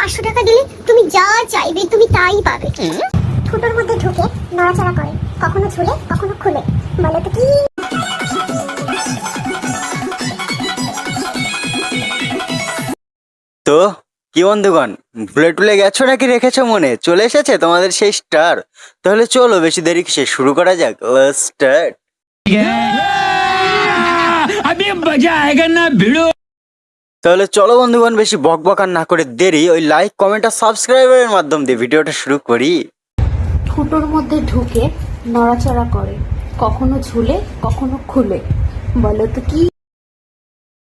পাঁচশো টাকা দিলে তুমি যা চাইবে তুমি তাই পাবে ঠোঁটোর মধ্যে ঢুকে নড়াচড়া করে কখনো ঝুলে কখনো খুলে বলো তো কি তো কি বন্ধুগণ ভুলে টুলে গেছো নাকি রেখেছো মনে চলে এসেছে তোমাদের সেই স্টার তাহলে চলো বেশি দেরি কিসে শুরু করা যাক স্টার্ট अभी मजा आएगा ना भिड़ो তাহলে চলো বন্ধুগণ বেশি বকবকার না করে দেরি। ওই লাইক কমেন্ট আর সাবস্ক্রাইবারের মাধ্যম দিয়ে ভিডিওটা শুরু করি। ঠোঁটোর মধ্যে ঢুকে নড়াচড়া করে। কখনো ঝুলে কখনো খুলে। বলো তো কি?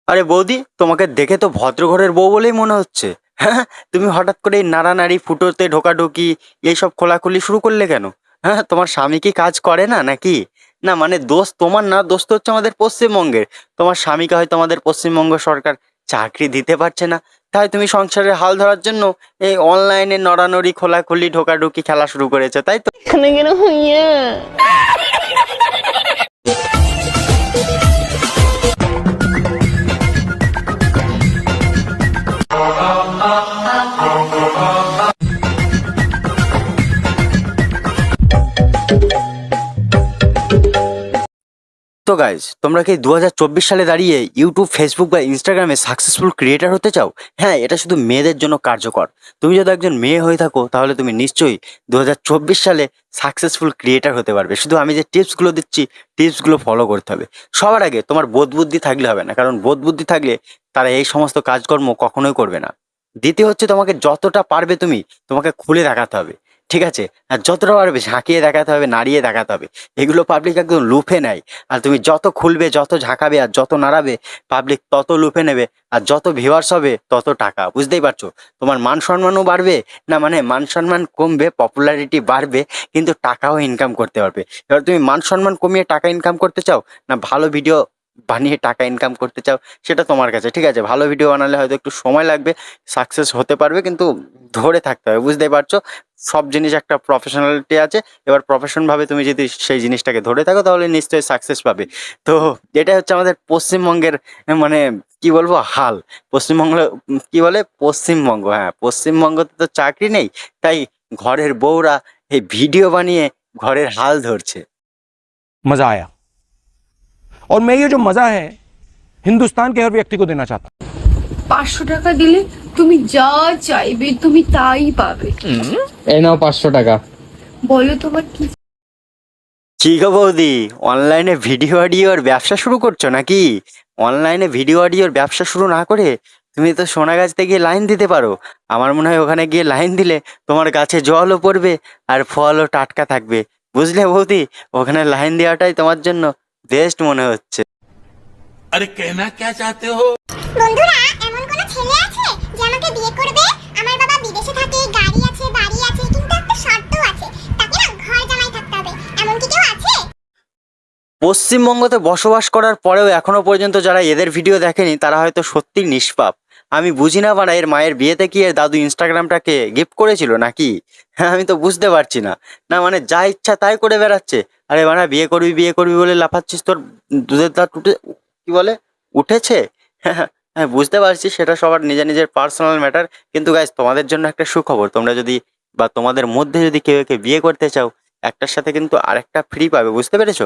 আরে বৌদি তোমাকে দেখে তো ভদ্রঘরের বউ বলেই মনে হচ্ছে। হ্যাঁ তুমি হঠাৎ করে এই নাড়ানাড়ি ফুটোতে ঢোকাঢুকি এইসব খোলাখুলি শুরু করলে কেন? হ্যাঁ তোমার স্বামী কি কাজ করে না নাকি? না মানে দোষ তোমার না দোষ তো হচ্ছে আমাদের পশ্চিমবঙ্গের। তোমার স্বামীকে হয়তো আমাদের পশ্চিমবঙ্গ সরকার চাকরি দিতে পারছে না। তাই তুমি সংসারের হাল ধরার জন্য এই অনলাইনে নড়ানড়ি, খোলাখুলি, ঢোকাঢুকি খেলা শুরু করেছ, তাই তো? তো গাইজ তোমরা কি দু হাজার চব্বিশ সালে দাঁড়িয়ে ইউটিউব ফেসবুক বা ইনস্টাগ্রামে সাকসেসফুল ক্রিয়েটার হতে চাও? হ্যাঁ এটা শুধু মেয়েদের জন্য কার্যকর। তুমি যদি একজন মেয়ে হয়ে থাকো, তাহলে তুমি নিশ্চয়ই দু হাজার চব্বিশ সালে সাকসেসফুল ক্রিয়েটার হতে পারবে। শুধু আমি যে টিপসগুলো দিচ্ছি টিপসগুলো ফলো করতে হবে। সবার আগে তোমার বোধ বুদ্ধি থাকলে হবে না, কারণ বোধ বুদ্ধি থাকলে তারা এই সমস্ত কাজকর্ম কখনোই করবে না। দ্বিতীয় হচ্ছে তোমাকে যতটা পারবে তুমি, তোমাকে খুলে দেখাতে হবে। ঠিক আছে? আর যতটা পারবে ঝাঁকিয়ে দেখাতে হবে, নাড়িয়ে দেখাতে হবে। এগুলো পাবলিক একদম লুফে নেয়। আর তুমি যত খুলবে, যত ঝাঁকাবে আর যত নাড়াবে পাবলিক তত লুফে নেবে। আর যত ভিউয়ার্স হবে, তত টাকা। বুঝতেই পারছ? তোমার মান সম্মানও বাড়বে, না মানে মান সম্মান কমবে পপুলারিটি বাড়বে, কিন্তু টাকাও ইনকাম করতে পারবে। এবার তুমি মান সম্মান কমিয়ে টাকা ইনকাম করতে চাও, না ভালো ভিডিও বানিয়ে টাকা ইনকাম করতে চাও, সেটা তোমার কাছে, ঠিক আছে? ভালো ভিডিও বানালে হয়তো একটু সময় লাগবে সাকসেস হতে পারবে, কিন্তু ধরে থাকতে হবে, বুঝতেই পারছ? সব জিনিস একটা প্রফেশনালিটি আছে, এবার প্রফেশনভাবে তুমি যদি সেই জিনিসটাকে ধরে থাকো, তাহলে নিশ্চয়ই সাকসেস পাবে। তো এটা হচ্ছে আমাদের পশ্চিমবঙ্গের মানে কি বলব, হাল। পশ্চিমবঙ্গ কি বলে? পশ্চিমবঙ্গ হ্যাঁ পশ্চিমবঙ্গতে তো চাকরি নেই, তাই ঘরের বউরা এই ভিডিও বানিয়ে ঘরের হাল ধরছে। মজা আয়া। और मैं ये जो मजा है हिंदुस्तान के हर व्यक्ति को देना चाहता हूं পাঁচশো টাকা দিলে তুমি যা চাইবে তুমি তাই পাবে এই নাও পাঁচশো টাকা বলো তোমার কি কি গো বৌদি অনলাইনে ভিডিও অডিওর ব্যবসা শুরু করছো নাকি অনলাইনে ভিডিও অডিওর ব্যবসা শুরু না করে তুমি তো সোনাগাছতে গিয়ে লাইন দিতে পারো আমার মনে হয় ওখানে গিয়ে লাইন দিলে তোমার গাছে জলও পড়বে আর ফলও টাটকা থাকবে বুঝলে বৌদি ওখানে লাইন দেওয়াটাই তোমার জন্য বেস্ট মনে হচ্ছে। আরে কেনা কে চাতে হো? বন্ধুরা এমন কোন ছেলে আছে যে আমাকে বিয়ে করবে? আমার বাবা বিদেশে থাকে গাড়ি আছে বাড়ি আছে কিন্তু একটা শর্ত আছে। তাকে না ঘর জামাই থাকতে হবে। এমন কি কেউ আছে? পশ্চিমবঙ্গতে বসবাস করার পরেও এখনও পর্যন্ত যারা এদের ভিডিও দেখেনি তারা হয়তো সত্যি নিষ্পাপ। আমি বুঝি না বানা এর মায়ের বিয়েতে কি এর দাদু ইনস্টাগ্রামটাকে গিফট করেছিল নাকি? হ্যাঁ আমি তো বুঝতে পারছি না। না মানে যা ইচ্ছা তাই করে বেড়াচ্ছে। আরে বানা বিয়ে করবি বিয়ে করবি বলে লাফাচ্ছিস তোর দুধের দাঁত উঠে, কি বলে, উঠেছে? হ্যাঁ হ্যাঁ বুঝতে পারছি, সেটা সবার নিজের নিজের পার্সোনাল ম্যাটার কিন্তু গাইজ তোমাদের জন্য একটা সুখবর, তোমরা যদি বা তোমাদের মধ্যে যদি কেউ একে বিয়ে করতে চাও, একটার সাথে কিন্তু আরেকটা ফ্রি পাবে, বুঝতে পেরেছ?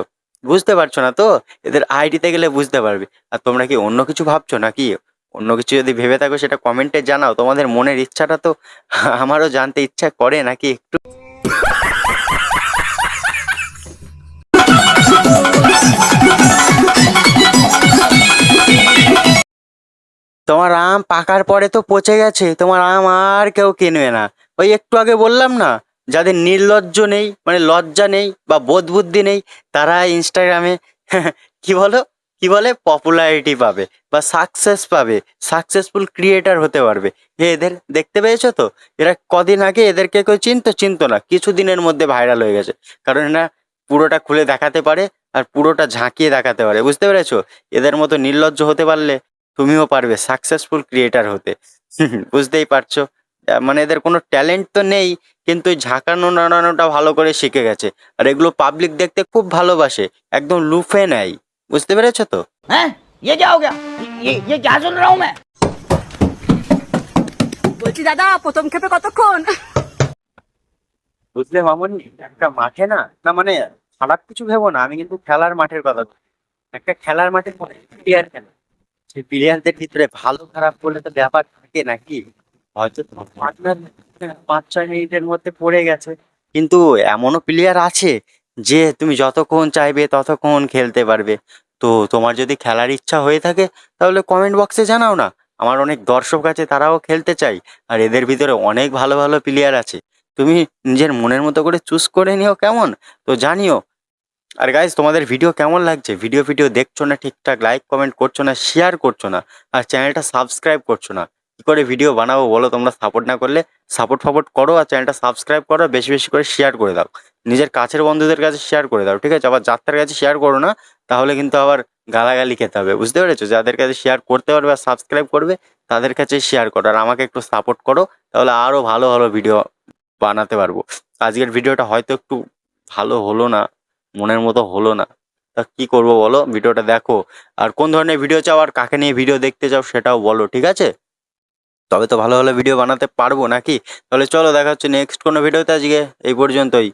বুঝতে পারছ না তো? এদের আইডিতে গেলে বুঝতে পারবে। আর তোমরা কি অন্য কিছু ভাবছ নাকি? অন্য কিছু যদি ভেবে থাকো, সেটা কমেন্টে জানাও। তোমাদের মনের ইচ্ছাটা তো আমারও জানতে ইচ্ছা করে নাকি একটু? তোমার আম পাকার পরে তো পচে গেছে, তোমার আম আর কেউ কিনবে না। ওই একটু আগে বললাম না, যাদের নির্লজ্জ নেই মানে লজ্জা নেই বা বোধ বুদ্ধি নেই, তারা ইনস্টাগ্রামে কি বলো? কি বলে? পপুলারিটি পাবে বা সাকসেস পাবে। সাকসেসফুল ক্রিয়েটার হতে পারবে। এদের, দেখতে পেয়েছ তো? এরা কদিন আগে এদেরকে কেউ চিনতো চিনতো না। কিছু দিনের মধ্যে ভাইরাল হয়ে গেছে। কারণ এরা পুরোটা খুলে দেখাতে পারে আর পুরোটা ঝাঁকিয়ে দেখাতে পারে। বুঝতে পেরেছ? এদের মতো নির্লজ্জ হতে পারলে তুমিও পারবে সাকসেসফুল ক্রিয়েটার হতে। বুঝতেই পারছ? মানে এদের কোনো ট্যালেন্ট তো নেই, কিন্তু ঝাঁকানো, নাড়ানোটা ভালো করে শিখে গেছে। আর এগুলো পাবলিক দেখতে খুব ভালোবাসে। একদম লুফে নেয়। বুঝতে পেরেছো তো हैं ये क्या हो गया ये ये क्या सुन रहा हूँ मैं বলছি দাদা প্রথম ক্ষেপে কতক্ষণ বুঝলে মামনি একটা মাঠে না না মানে খারাপ কিছু ভেবো না আমি কিন্তু খেলার মাঠের কথা বলছি। একটা খেলার মাঠে প্লেয়ার খেলে সেই প্লেয়ারদের ভিতরে ভালো খারাপ বলে তো ব্যাপার থাকে নাকি হয়তো তোমার পার্টনার পাঁচ ছয় মিনিটের মধ্যে পড়ে গেছে কিন্তু এমনও প্লেয়ার আছে যে তুমি যতক্ষণ চাইবে ততক্ষণ খেলতে পারবে। তো তোমার যদি খেলার ইচ্ছা হয়ে থাকে, তাহলে কমেন্ট বক্সে জানাও না। আমার অনেক দর্শক আছে, তারাও খেলতে চাই আর এদের ভিতরে অনেক ভালো ভালো প্লেয়ার আছে। তুমি নিজের মনের মতো করে চুজ করে নিও কেমন? তো জানিও। আর গাইজ তোমাদের ভিডিও কেমন লাগছে? ভিডিও ভিডিও দেখছ না ঠিকঠাক? লাইক কমেন্ট করছ না? শেয়ার করছ না? আর চ্যানেলটা সাবস্ক্রাইব করছ না? কি করে ভিডিও বানাবো বলো তোমরা সাপোর্ট না করলে সাপোর্ট ফাপোর্ট করো আর চ্যানেলটা সাবস্ক্রাইব করো, বেশি বেশি করে শেয়ার করে দাও। নিজের কাছের বন্ধুদের কাছে শেয়ার করে দাও, ঠিক আছে? আবার যাত্রার কাছে শেয়ার করো না, তাহলে কিন্তু আবার গালাগালি খেতে হবে, বুঝতে পেরেছ? যাদের কাছে শেয়ার করতে পারবে আর সাবস্ক্রাইব করবে, তাদের কাছে শেয়ার করো আর আমাকে একটু সাপোর্ট করো, তাহলে আরও ভালো ভালো ভিডিও বানাতে পারব। আজকের ভিডিওটা হয়তো একটু ভালো হলো না, মনের মতো হলো না, তা কি করব বলো? ভিডিওটা দেখো। আর কোন ধরনের ভিডিও চাও আর কাকে নিয়ে ভিডিও দেখতে চাও সেটাও বলো, ঠিক আছে? তবে তো ভালো ভালো ভিডিও বানাতে পারব নাকি? তাহলে চলো দেখা হচ্ছে নেক্সট কোনো ভিডিওতে আজকে, এই পর্যন্তই।